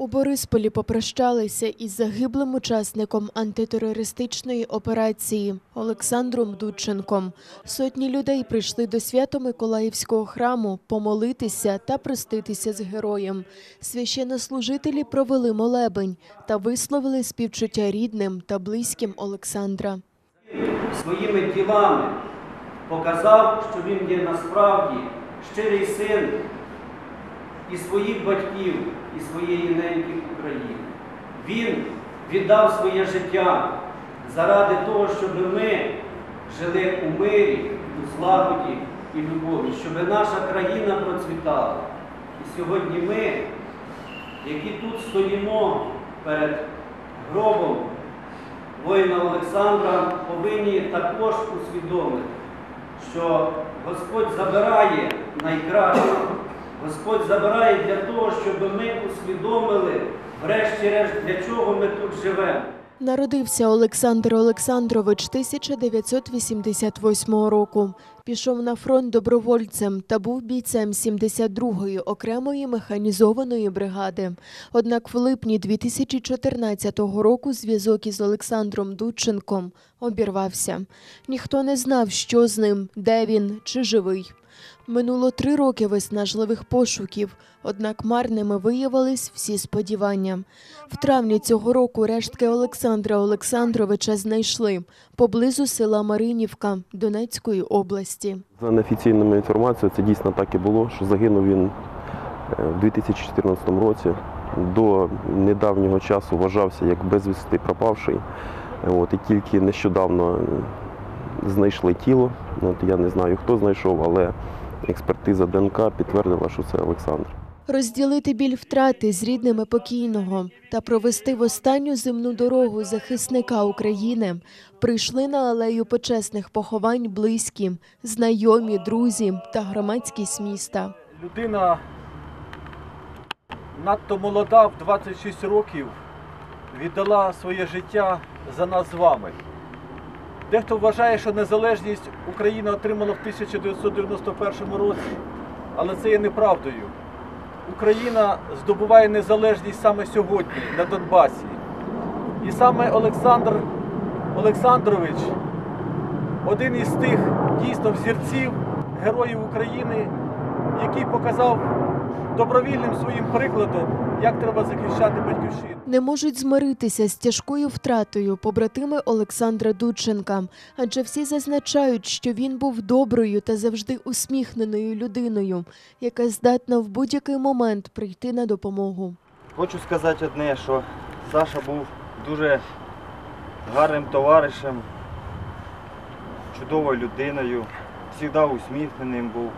У Борисполі попрощалися із загиблим учасником антитерористичної операції Олександром Дудченком. Сотні людей прийшли до Свято-Миколаївського храму помолитися та проститися з героєм. Священнослужителі провели молебень та висловили співчуття рідним та близьким Олександра. своїми ділами показав, що він є насправді щирий син і своїх батьків, і своєї неньки України. Він віддав своє життя заради того, щоб ми жили у мирі, у злагоді і любові, щоб наша країна процвітала. І сьогодні ми, які тут стоїмо перед гробом воїна Олександра повинні також усвідомити, що Господь забирає найкраще. Господь забирає для того, щоб ми усвідомили, врешті-решт, для чого ми тут живемо. Народився Олександр Олександрович 1988 року. Пішов на фронт добровольцем та був бійцем 72-ї окремої механізованої бригади. Однак в липні 2014 року зв'язок із Олександром Дудченком обірвався. Ніхто не знав, що з ним, де він чи живий. Минуло три роки виснажливих пошуків, однак марними виявились всі сподівання. В травні цього року рештки Олександра Олександровича знайшли поблизу села Маринівка Донецької області. За неофіційною інформацією, це дійсно так і було, що загинув він е, в 2014 році. До недавнього часу вважався як безвісти пропавший. От, і тільки нещодавно знайшли тіло. От, я не знаю, хто знайшов, але експертиза ДНК підтвердила, що це Олександр. Розділити біль втрати з рідними покійного та провести в останню земну дорогу захисника України прийшли на алею почесних поховань близькі, знайомі, друзі та громадськість міста. Людина надто молода, в 26 років, віддала своє життя за нас з вами. Дехто вважає, що незалежність Україна отримала в 1991 році, але це є неправдою. Україна здобуває незалежність саме сьогодні на Донбасі. І саме Олександр Олександрович один із тих дійсно взірців героїв України, який показав добровільним своїм прикладом, як треба захищати батьківщину. Не можуть змиритися з тяжкою втратою побратими Олександра Дудченка, адже всі зазначають, що він був доброю та завжди усміхненою людиною, яка здатна в будь-який момент прийти на допомогу. Хочу сказати одне, що Саша був дуже гарним товаришем, чудовою людиною, завжди усміхненим був.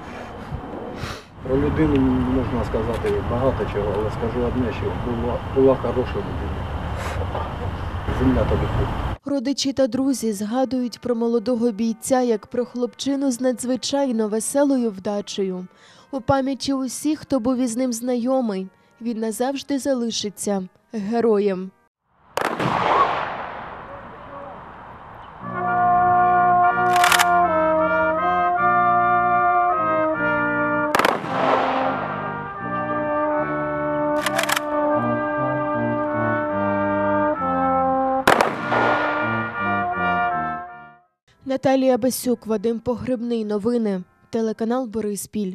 Про людину можна сказати багато чого, але скажу одне, що була, була хороша людина. Земля тобі тут. Родичі та друзі згадують про молодого бійця як про хлопчину з надзвичайно веселою вдачею. У пам'яті усіх, хто був із ним знайомий, він назавжди залишиться героєм. Наталія Басюк, Вадим Погребний. Новини. Телеканал Бориспіль.